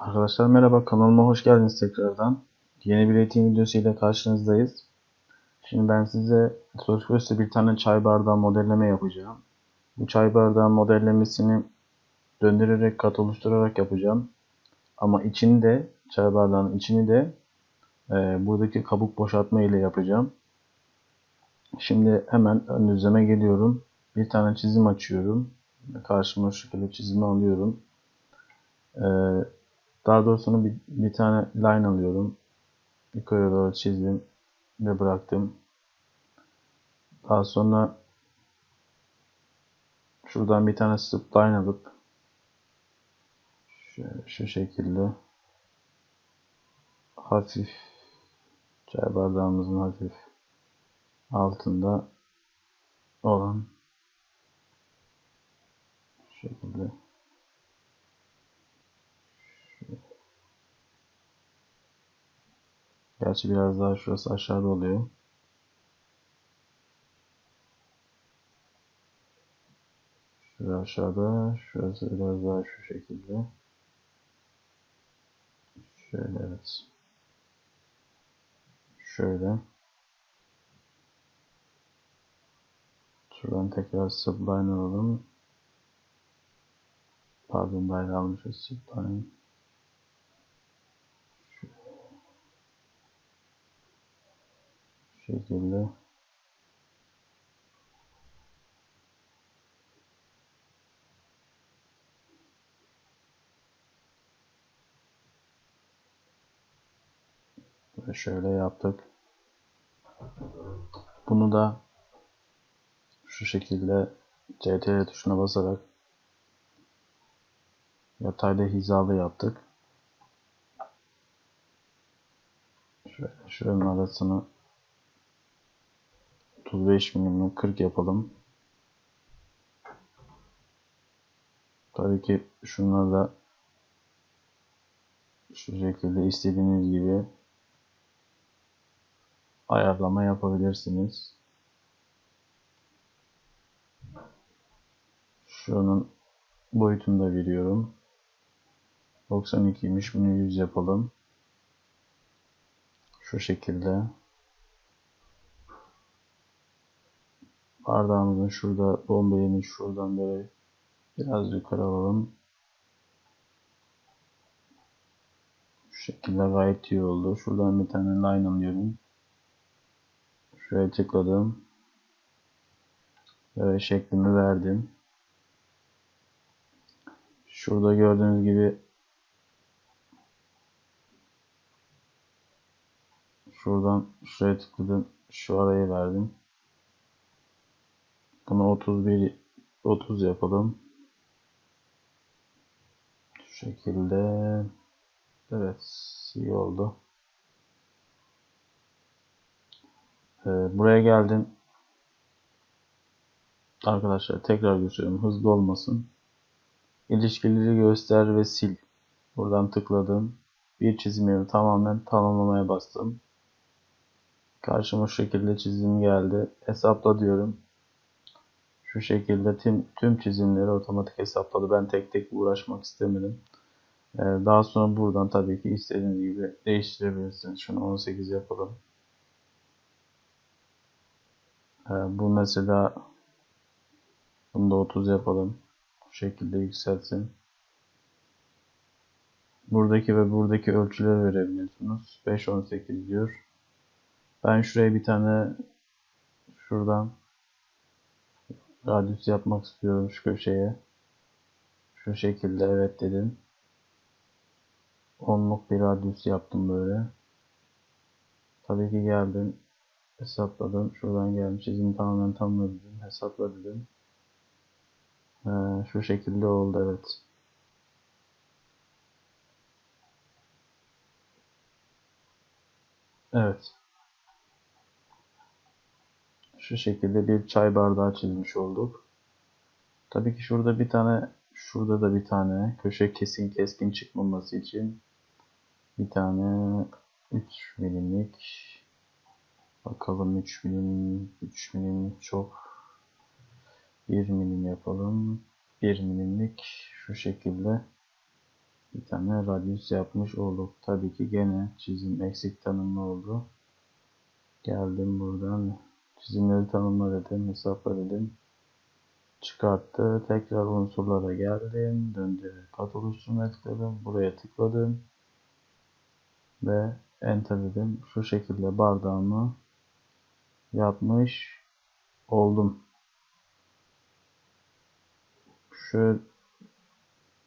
Arkadaşlar merhaba kanalıma hoş geldiniz tekrardan. Yeni bir eğitim videosu ile karşınızdayız. Şimdi ben size Sourceforce'da bir tane çay bardağı modelleme yapacağım. Bu çay bardağı modellemesini döndürerek kat oluşturarak yapacağım. Ama içini de çay bardağının içini de e, buradaki kabuk boşaltma ile yapacağım. Şimdi hemen ön düzleme geliyorum. Bir tane çizim açıyorum. Karşıma şu şekilde çizimi alıyorum. Ee, daha doğrusu bir, bir tane line alıyorum. Yukarı doğru çizdim ve bıraktım. Daha sonra şuradan bir tane spline alıp şu, şekilde hafif çay bardağımızın hafif altında olan şekilde Gerçi biraz daha şurası aşağıda oluyor. Şurası aşağıda, şurası biraz daha şu şekilde. Şöyle evet. Şöyle. Şuradan tekrar subline alalım. Pardon daire almışız subline. Şekilde ve şöyle yaptık. Bunu da şu şekilde CTRL tuşuna basarak yatayda hizalı yaptık. Şöyle şuranın arasını 35 milimle 40 yapalım. Tabii ki şunları da şu şekilde istediğiniz gibi ayarlama yapabilirsiniz. Şunun boyutunu da veriyorum. 92'ymiş bunu 100 yapalım. Şu şekilde. Bardağımızın şurada bombeğini şuradan böyle biraz yukarı alalım. Şu şekilde gayet iyi oldu. Şuradan bir tane line alıyorum. Şuraya tıkladım. Böyle şeklimi verdim. Şurada gördüğünüz gibi şuradan şuraya tıkladım. Şu araya verdim. Bunu 31 30 yapalım. Şu şekilde. Evet, iyi oldu. Ee, buraya geldim. Arkadaşlar tekrar gösteriyorum. Hızlı olmasın. İlişkileri göster ve sil. Buradan tıkladım. Bir çizimi tamamen tamamlamaya bastım. Karşıma şu şekilde çizim geldi. Hesapla diyorum. Şu şekilde tüm, tüm çizimleri otomatik hesapladı. Ben tek tek uğraşmak istemedim. Ee, daha sonra buradan tabii ki istediğiniz gibi değiştirebilirsiniz. Şunu 18 yapalım. Ee, bu mesela bunu da 30 yapalım. Bu şekilde yükseltsin. Buradaki ve buradaki ölçüleri verebiliyorsunuz. 5 18 diyor. Ben şuraya bir tane şuradan Radyüs yapmak istiyorum şu köşeye. Şu şekilde evet dedim. Onluk bir radyüs yaptım böyle. Tabii ki geldim. Hesapladım. Şuradan gelmiş. İzini tamamen tamamladım. Hesapla dedim. Ee, şu şekilde oldu evet. Evet. Şu şekilde bir çay bardağı çizmiş olduk. Tabii ki şurada bir tane, şurada da bir tane köşe kesin keskin çıkmaması için bir tane 3 milimlik bakalım 3 milim 3 milim çok 1 milim yapalım 1 milimlik şu şekilde bir tane radyüs yapmış olduk. Tabii ki gene çizim eksik tanımlı oldu. Geldim buradan çizimleri tanımla dedim, hesapla dedim. Çıkarttı. Tekrar unsurlara geldim. Döndürerek kat oluşturma tıkladım. Buraya tıkladım. Ve enter dedim. Şu şekilde bardağımı yapmış oldum. Şöyle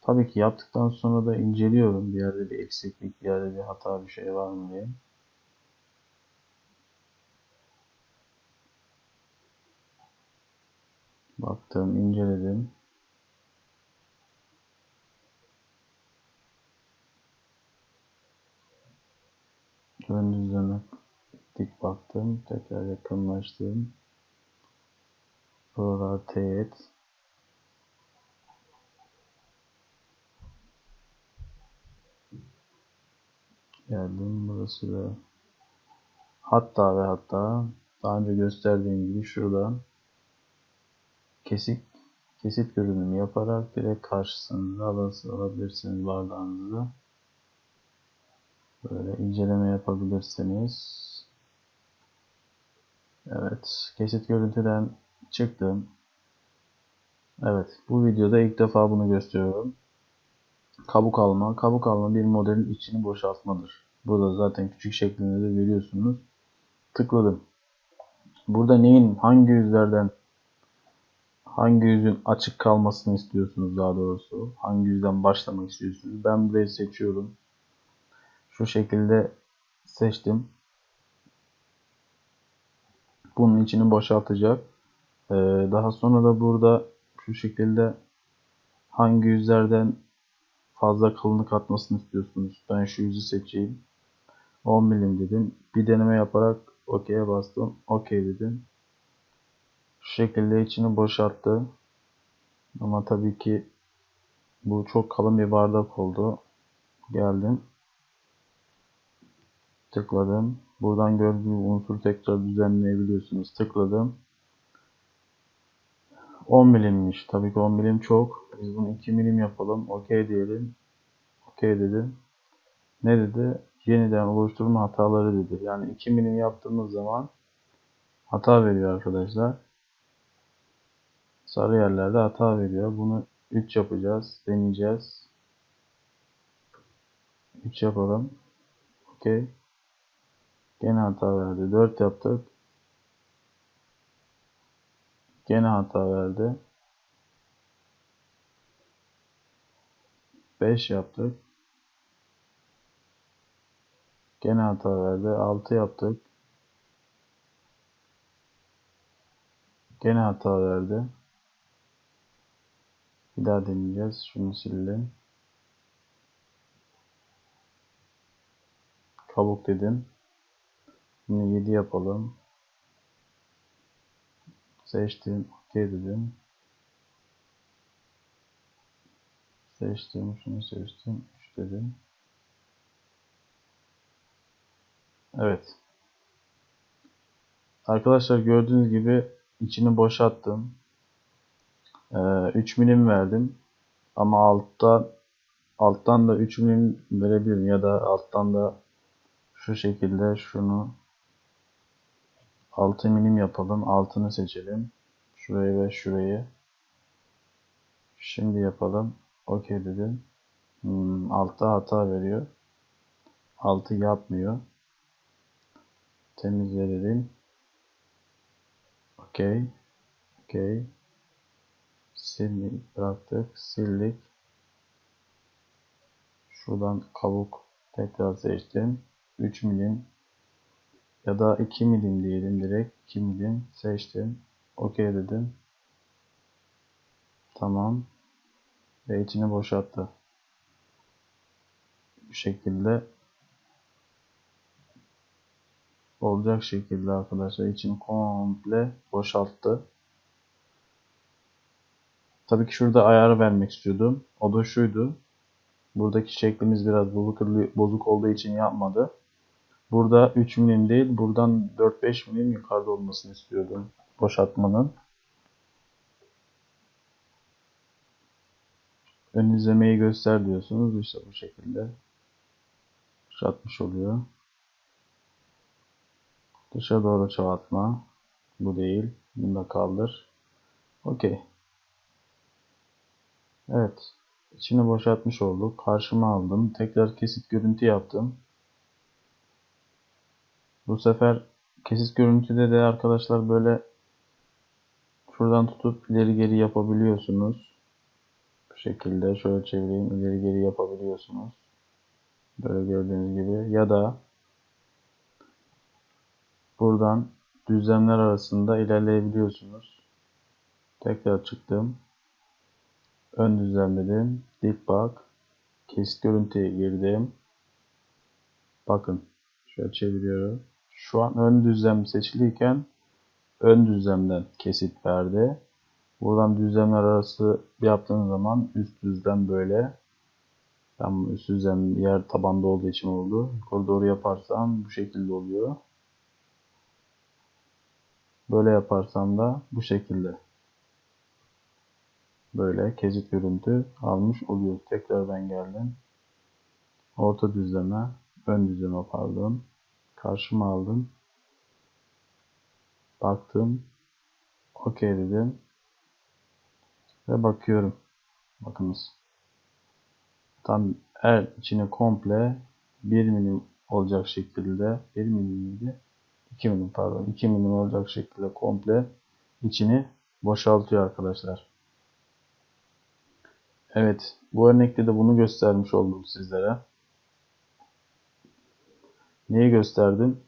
tabii ki yaptıktan sonra da inceliyorum. Bir yerde bir eksiklik, bir yerde bir hata bir şey var mı diye. Baktım, inceledim. Ön düzleme dik baktım. Tekrar yakınlaştım. Buralar teğet. Geldim burası da. Hatta ve hatta daha önce gösterdiğim gibi şuradan kesik kesit görünümü yaparak direkt karşısında alabilirsiniz bardağınızı. Böyle inceleme yapabilirsiniz. Evet, kesit görüntüden çıktım. Evet, bu videoda ilk defa bunu gösteriyorum. Kabuk alma. Kabuk alma bir modelin içini boşaltmadır. Burada zaten küçük şeklinde de görüyorsunuz. Tıkladım. Burada neyin, hangi yüzlerden hangi yüzün açık kalmasını istiyorsunuz daha doğrusu. Hangi yüzden başlamak istiyorsunuz. Ben burayı seçiyorum. Şu şekilde seçtim. Bunun içini boşaltacak. Ee, daha sonra da burada şu şekilde hangi yüzlerden fazla kalınlık atmasını istiyorsunuz. Ben şu yüzü seçeyim. 10 milim dedim. Bir deneme yaparak OK'ye bastım. OK dedim. Şu şekilde içini boşalttı. Ama tabii ki bu çok kalın bir bardak oldu. Geldim. Tıkladım. Buradan gördüğünüz unsur tekrar düzenleyebiliyorsunuz. Tıkladım. 10 milimmiş. Tabii ki 10 milim çok. Biz bunu 2 milim yapalım. OK diyelim. OK dedim. Ne dedi? Yeniden oluşturma hataları dedi. Yani 2 milim yaptığımız zaman hata veriyor arkadaşlar. Sarı yerlerde hata veriyor. Bunu 3 yapacağız. Deneyeceğiz. 3 yapalım. OK. Gene hata verdi. 4 yaptık. Gene hata verdi. 5 yaptık. Gene hata verdi. 6 yaptık. Gene hata verdi. Bir daha deneyeceğiz. Şunu silelim. Kabuk dedim. Bunu 7 yapalım. Seçtim. OK dedim. Seçtim. Şunu seçtim. 3 dedim. Evet. Arkadaşlar gördüğünüz gibi içini boşalttım. Ee, 3 milim verdim. Ama alttan alttan da 3 milim verebilirim ya da alttan da şu şekilde şunu 6 milim yapalım. Altını seçelim. Şurayı ve şurayı. Şimdi yapalım. OK dedim. Hmm, altta hata veriyor. Altı yapmıyor. Temizleyelim. OK. OK. Sildik. Bıraktık. Sildik. Şuradan kabuk tekrar seçtim. 3 milim ya da 2 milim diyelim direkt 2 milim seçtim OK dedim tamam ve içini boşalttı bu şekilde olacak şekilde arkadaşlar içini komple boşalttı tabii ki şurada ayarı vermek istiyordum o da şuydu buradaki şeklimiz biraz bozuk olduğu için yapmadı Burada 3 milim değil, buradan 4-5 milim yukarıda olmasını istiyordum boşaltmanın. ön izlemeyi göster diyorsunuz. İşte bu şekilde boşaltmış oluyor. Dışa doğru çoğaltma. Bu değil. Bunu da kaldır. Okey. Evet. İçini boşaltmış olduk. Karşıma aldım. Tekrar kesit görüntü yaptım. Bu sefer kesit görüntüde de arkadaşlar böyle şuradan tutup ileri geri yapabiliyorsunuz. Bu şekilde şöyle çevireyim. ileri geri yapabiliyorsunuz. Böyle gördüğünüz gibi. Ya da buradan düzlemler arasında ilerleyebiliyorsunuz. Tekrar çıktım. Ön düzlemledim. Dik bak. Kesit görüntüye girdim. Bakın. Şöyle çeviriyorum. Şu an ön düzlem seçiliyken ön düzlemden kesit verdi. Buradan düzlemler arası yaptığınız zaman üst düzlem böyle. Ben üst düzlem yer tabanda olduğu için oldu. Yukarı doğru yaparsam bu şekilde oluyor. Böyle yaparsam da bu şekilde. Böyle kesit görüntü almış oluyor. Tekrar ben geldim. Orta düzleme, ön düzleme pardon. Karşıma aldım. Baktım. Okey dedim. Ve bakıyorum. Bakınız. Tam her içine komple 1 milim olacak şekilde 1 milim miydi? 2 milim pardon 2 milim olacak şekilde komple içini boşaltıyor arkadaşlar. Evet bu örnekte de bunu göstermiş oldum sizlere. Neyi gösterdim?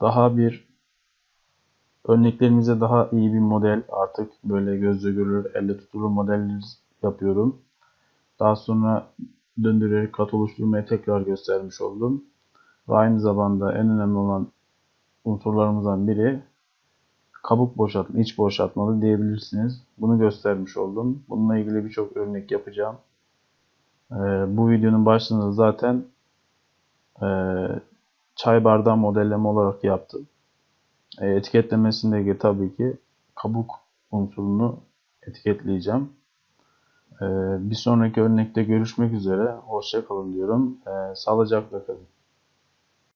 Daha bir örneklerimize daha iyi bir model artık böyle gözle görülür, elle tutulur modeller yapıyorum. Daha sonra döndürerek kat oluşturmayı tekrar göstermiş oldum. Ve aynı zamanda en önemli olan unsurlarımızdan biri kabuk boşaltma, iç boşaltmalı diyebilirsiniz. Bunu göstermiş oldum. Bununla ilgili birçok örnek yapacağım. Ee, bu videonun başlığında zaten e, çay bardağı modelleme olarak yaptım. E, etiketlemesinde tabii ki kabuk unsurunu etiketleyeceğim. E, bir sonraki örnekte görüşmek üzere. Hoşçakalın diyorum. E, sağlıcakla kalın.